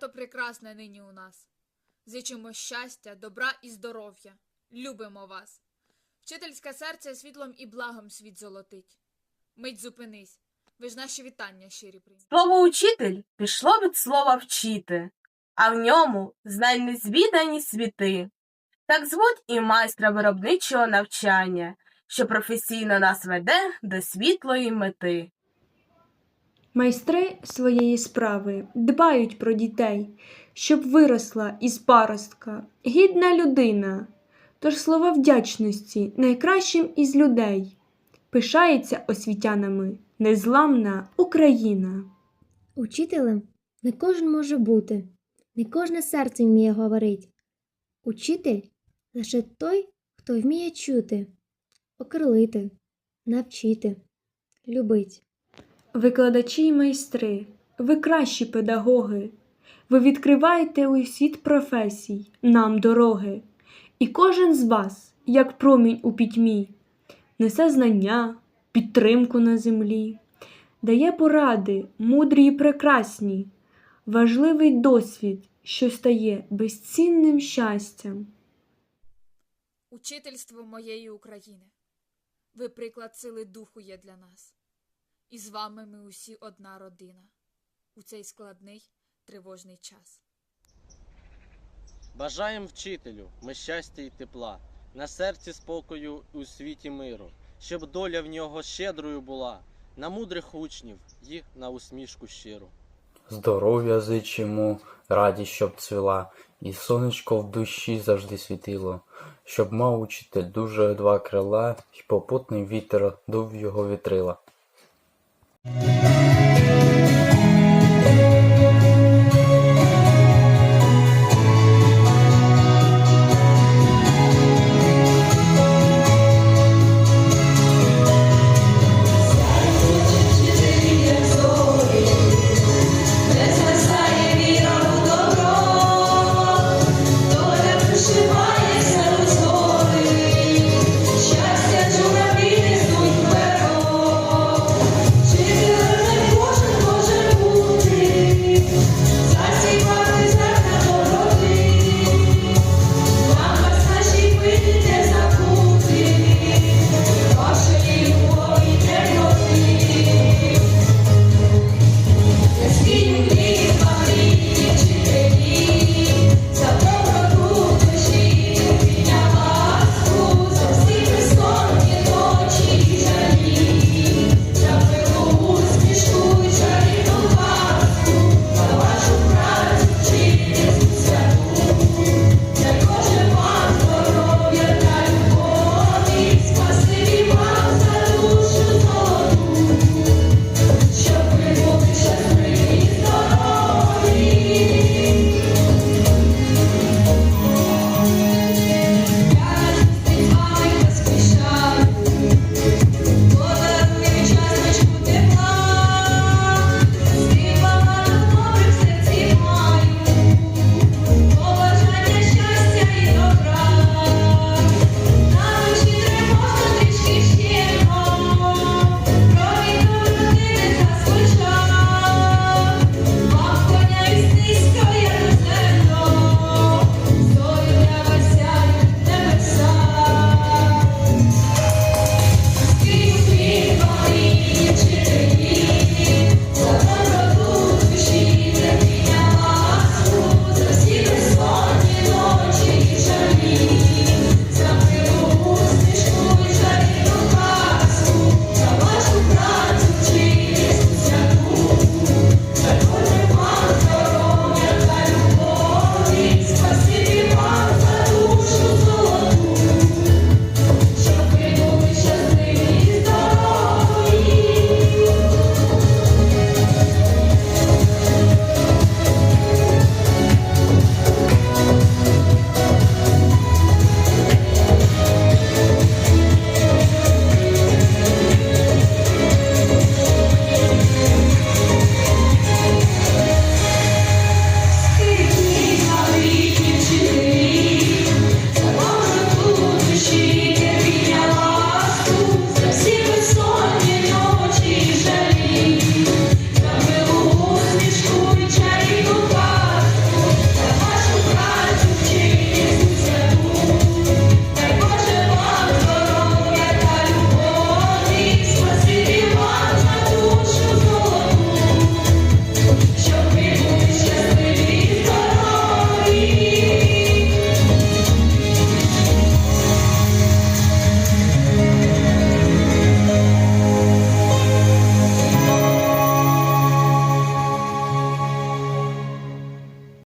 свято прекрасне нині у нас. Зичимо щастя, добра і здоров'я. Любимо вас. Вчительське серце світлом і благом світ золотить. Мить зупинись. Ви ж наші вітання щирі прийміть. Слово учитель пішло від слова вчити, а в ньому знань незвідані світи. Так звуть і майстра виробничого навчання, що професійно нас веде до світлої мети. Майстри своєї справи дбають про дітей, щоб виросла із паростка гідна людина. Тож слова вдячності найкращим із людей. Пишається освітянами незламна Україна. Учителем не кожен може бути, не кожне серце вміє говорить. Учитель лише той, хто вміє чути, окрилити, навчити, любить. Викладачі й майстри, ви кращі педагоги. Ви відкриваєте у світ професій нам дороги. І кожен з вас, як промінь у пітьмі, несе знання, підтримку на землі, дає поради, мудрі й прекрасні, важливий досвід, що стає безцінним щастям. Учительство моєї України. Ви приклад сили духу є для нас. І з вами ми усі одна родина у цей складний тривожний час. Бажаєм вчителю ми щастя і тепла, на серці спокою і у світі миру, щоб доля в нього щедрою була, на мудрих учнів і на усмішку щиру. Здоров'я зичимо, радість, щоб цвіла, і сонечко в душі завжди світило, щоб мав учитель дуже два крила, й попутний вітер дув його вітрила. Thank you.